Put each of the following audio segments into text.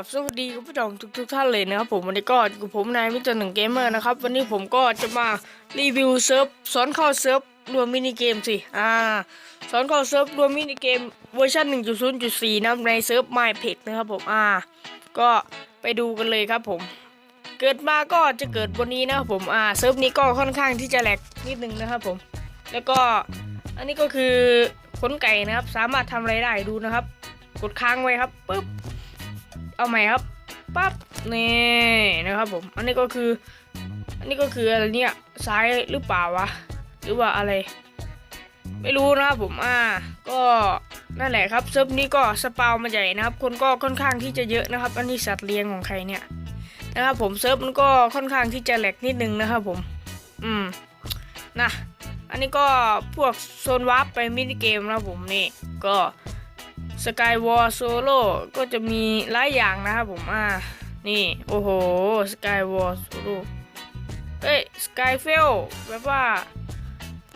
บสวัสดีคุณผู้ชมทุกทุกๆท่านเลยนะครับผมวันนี้ก็กับผมนายมิสเตอร์หนึ่งเกมเมอร์นะครับวันนี้ผมก็จะมารีวิวเซิร์ฟสอนเข้าเซิร์ฟรวมมินิเกมสิอ่าสอนเข้าเซิร์ฟรวมมินิเกมเวอร์ชัน1.0.4นะครับในเซิร์ฟ m y p e g นะครับผมอ่าก็ไปดูกันเลยครับผม เกิดมาก็จะเกิดบนนี้นะครับผมอ่าเซิร์ฟนี้ก็ค่อนข้างที่จะแหลกนิดนึงนะครับผม แล้วก็อันนี้ก็คือขนไก่นะครับสามารถทำอะไรได้ดูนะครับ กดค้างไว้ครับปึ๊บ เอาใหม่ครับปั๊บนี่นะครับผม อันนี้ก็คือ อันนี้ก็คืออะไรเนี่ยซ้ายหรือเปล่าวะหรือว่าอะไร ไม่รู้นะครับผมอ่าก็นั่นแหละครับเซิร์ฟนี้ก็สปาวมาใหญ่นะครับ คนก็ค่อนข้างที่จะเยอะนะครับ อันนี้สัตว์เลี้ยงของใครเนี่ยนะครับผมเซิร์ฟมันก็ค่อนข้างที่จะแหลกนิดนึงนะครับผม อืมนะอันนี้ก็พวกโซนวาร์ปไปมินิเกมนะผมนี่ก็ สกายวอลโซโล่ก็จะมีหลายอย่างนะครับผมอ่านี่โอ้โหสกายวอลโซโล่เอ้ยสกายเฟลแบบว่า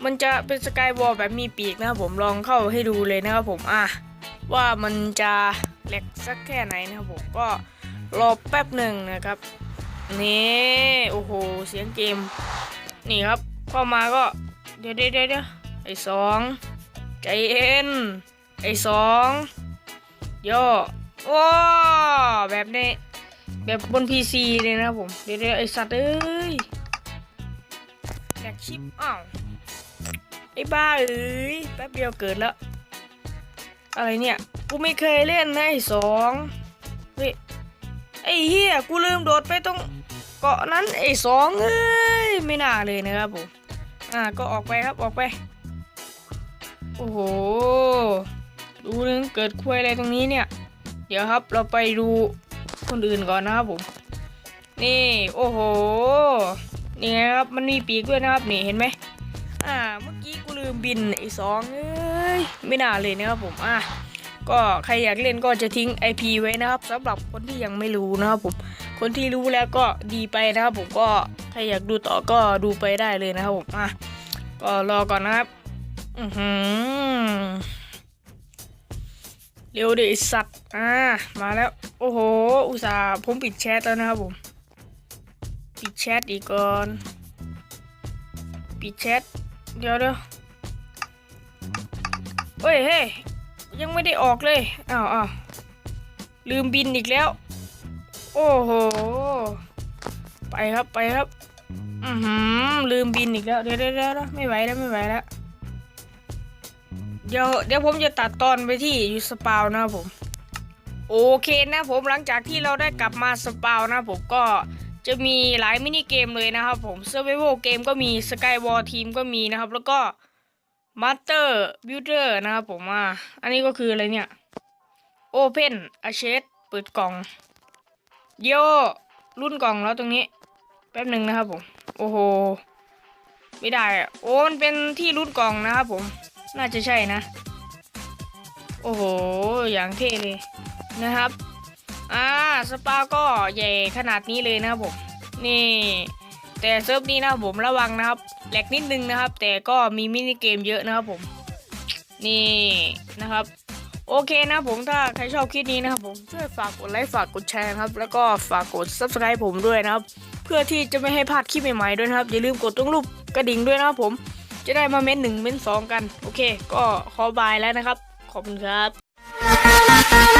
มันจะเป็นสกายวอลแบบมีปีกนะครับผมลองเข้าให้ดูเลยนะครับผมอะว่ามันจะแหลกสักแค่ไหนนะครับผมก็รอแป๊บหนึ่งนะครับนี่โอ้โหเสียงเกม นี่ครับเข้ามาก็เดี๋ยวเดี๋ยวเดี๋ยวเดี๋ยวไอ้สองใจเย็น ไอ้สองย่อโอ้แบบนี้ แบบบน PC เลยนะผม เดี๋ยวไอสัตว์เอ้ยแหลกชิปอ้าวไอ้บ้าเอ้ยแป๊บเดียวเกิดแล้ว อะไรเนี่ย กูไม่เคยเล่นนะไอ้สองเฮ้ยไอ้เฮียกูลืมโดดไปตรงเกาะนั้นไอ้สองเอ้ยไม่น่าเลยนะครับผมอ่าก็ออกไปครับออกไป โอ้โห ดูนึงเกิดคุยอะไรตรงนี้เนี่ย เดี๋ยวครับเราไปดูคนอื่นก่อนนะครับผม นี่โอ้โห นี่ไงครับมันมีปีกด้วยนะครับนี่เห็นไหมอ่าเมื่อกี้กูลืมบินไอ้สองเอ้ยไม่น่าเลยนะครับผมอะก็ใครอยากเล่นก็จะทิ้ง IP ไว้นะครับสำหรับคนที่ยังไม่รู้นะครับผม คนที่รู้แล้วก็ดีไปนะครับผมก็ใครอยากดูต่อก็ดูไปได้เลยนะครับผมอะก็รอก่อนนะครับ อือหือ เร็วดิไอ้สัตว์ อ่า มาแล้ว โอ้โห อุตส่าห์ผมปิดแชทแล้วนะครับผม ปิดแชทอีกก่อน ปิดแชท เดี๋ยวเดี๋ยวเฮ้ยเฮ้ยยังไม่ได้ออกเลย อ้าวอ้าวลืมบินอีกแล้ว โอ้โห ไปครับ ไปครับ อือหือลืมบินอีกแล้ว เดี๋ยวเดี๋ยวเดี๋ยวไม่ไหวแล้ว ไม่ไหวแล้ว เดี๋ยวเดี๋ยวผมจะตัดตอนไปที่ยูสปาวนะครับผม โอเคนะผมหลังจากที่เราได้กลับมาสปาวนะผมก็จะมีหลายมินิเกมเลยนะครับผม Survival เกมก็มี Skyward Team ก็มีนะครับ แล้วก็ Master Builder นะครับผมอ่าอันนี้ก็คืออะไรเนี่ย Open a chest เปิดกล่องโยรุ่นกล่องแล้วตรงนี้ แป๊บหนึ่งนะครับผม โอ้โห ไม่ได้ โอ้มันเป็นที่รุ่นกล่องนะครับผม น่าจะใช่นะ โอ้โห อย่างเท่เลยนะครับ อ่า สปาก็ใหญ่ขนาดนี้เลยนะครับผม นี่ แต่เซิร์ฟนี้นะผมระวังนะครับแหลกนิดนึงนะครับ แต่ก็มีมินิเกมเยอะนะครับผม นี่นะครับโอเคนะผมถ้าใครชอบคลิปนี้นะครับผมช่วยฝากกดไลค์ฝากกดแชร์ครับ แล้วก็ฝากกด subscribe ผมด้วยนะครับ เพื่อที่จะไม่ให้พลาดคลิปใหม่ๆด้วยนะครับ อย่าลืมกดตรงรูปกระดิ่งด้วยนะครับผม จะได้มาเม้นหนึ่งเม้นสองกัน โอเค ก็ขอบายแล้วนะครับ ขอบคุณครับ